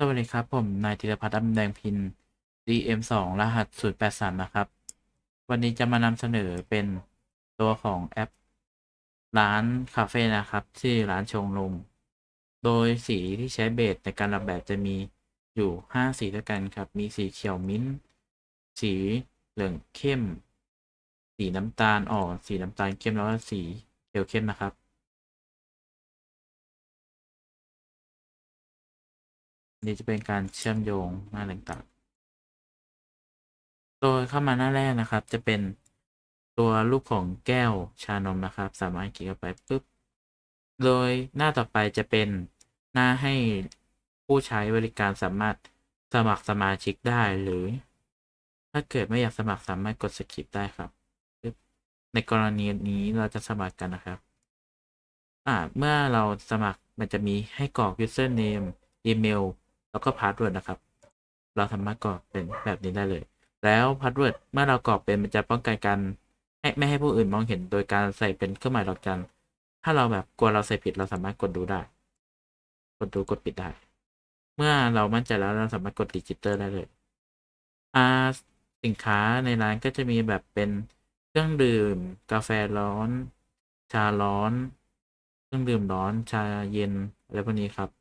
สวัสดีครับ ผม นายธีรพัฒน์ดำแดงพิน DM สองรหัสศูนย์แปดสามนะครับ วันนี้จะมานำเสนอเป็นตัวของแอป ร้านคาเฟ่นะครับที่อร้านชงนมโดยสีที่ใช้เบสในการออกแบบจะมีอยู่ห้าสีด้วยกันครับ มีสีเขียวมิ้นท์สีเหลืองเข้ม สีน้ำตาลอ่อนสีน้ำตาลเข้มแล้วก็สีเขียวเข้มนะครับ นี่จะเป็นการเชื่อมโยงหน้าต่างๆโดยเข้ามาหน้าแรกนะครับ จะเป็นตัวรูปของแก้วชานมนะครับ สามารถคลิกเข้าไปปุ๊บ โดยหน้าต่อไปจะเป็นหน้าให้ผู้ใช้บริการสามารถสมัครสมาชิกได้หรือ ถ้าเกิดไม่อยากสมัครสามารถกดสกิปได้ครับปึ๊บในกรณีนี้เราจะสมัครกันนะครับอ่าเมื่อเราสมัครมันจะมีให้กรอก username อีเมล แล้วก็พาสเวิร์ดนะครับ เราสามารถกรอกเป็นแบบนี้ได้เลย แล้วพาสเวิร์ดเมื่อเรากรอกเป็นมันจะป้องกันการให้ไม่ให้ผู้อื่นมองเห็นโดยการใส่เป็นเครื่องหมายดอกจัน ถ้าเราแบบกลัวเราใส่ผิดเราสามารถกดดูได้ กดดูกดปิดได้ เมื่อเรามั่นใจแล้วเราสามารถกดดิจิตอลได้เลยอ่าสินค้าในร้านก็จะมีแบบเป็นเครื่องดื่ม กาแฟร้อน ชาร้อน เครื่องดื่มร้อน ชาเย็นอะไรพวกนี้ครับ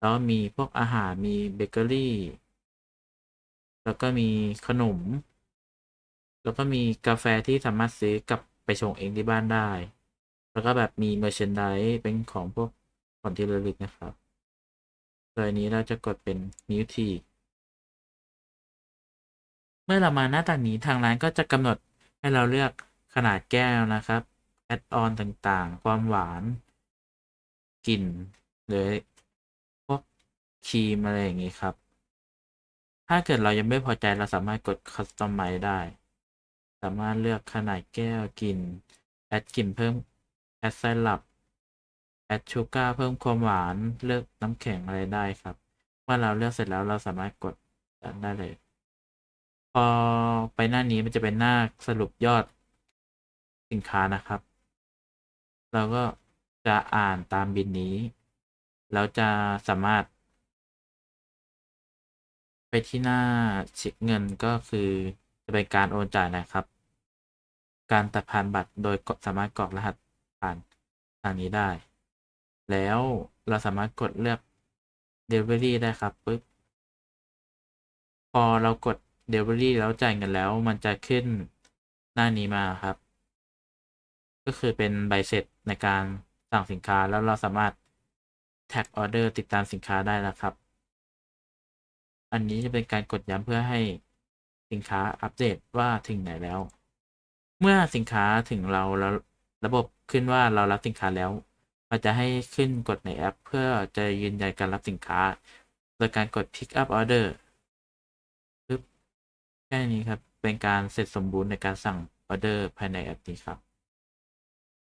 แล้วมีพวกอาหารมีเบเกอรี่ แล้วก็มีขนม แล้วก็มีกาแฟที่สามารถซื้อกลับไปชงเองที่บ้านได้ แล้วก็แบบมีเมอร์เชนด s e เป็นของพวกของที่ระลึกนะครับโดยนี้เราจะกดเป็นมิวทีเมื่อเรามาหน้าต่างนี้ทางร้านก็จะกำหนดให้เราเลือกขนาดแก้วนะครับ แอดออนต่างๆ ความหวาน กลิ่น หรือ ครีม อะไรอย่างนี้ครับ ถ้าเกิดเรายังไม่พอใจเราสามารถกด Customize ได้ สามารถเลือกขนาดแก้วกลิ่นแอดกลิ่นเพิ่มแอดไซรัปแอดชูการ์เพิ่มความหวานเลือกน้ำแข็งอะไรได้ครับ เมื่อเราเลือกเสร็จแล้วเราสามารถกดได้เลย พอไปหน้านี้มันจะเป็นหน้าสรุปยอดสินค้านะครับ เราก็จะอ่านตามบินนี้แล้วจะสามารถ ไปที่หน้าเช็คเงินก็คือจะเป็นการโอนจ่ายนะครับ การตัดผ่านบัตรโดยสามารถกรอกรหัสผ่านทางนี้ได้ แล้วเราสามารถกดเลือก Delivery ได้ครับปึ๊บพอเรากด Delivery แล้วจ่ายเงินแล้วมันจะขึ้นหน้านี้มาครับ ก็คือเป็นใบเสร็จในการสั่งสินค้าแล้วเราสามารถแท็กออเดอร์ติดตามสินค้าได้นะครับ อันนี้จะเป็นการกดย้ำเพื่อให้สินค้าอัปเดตว่าถึงไหนแล้ว เมื่อสินค้าถึงเราแล้วระบบขึ้นว่าเรารับสินค้าแล้ว มันจะให้ขึ้นกดในแอป เพื่อจะยืนยันการรับสินค้า โดยการกด pick up order แค่นี้ครับ เป็นการเสร็จสมบูรณ์ในการสั่งออเดอร์ภายในแอปนี้ครับ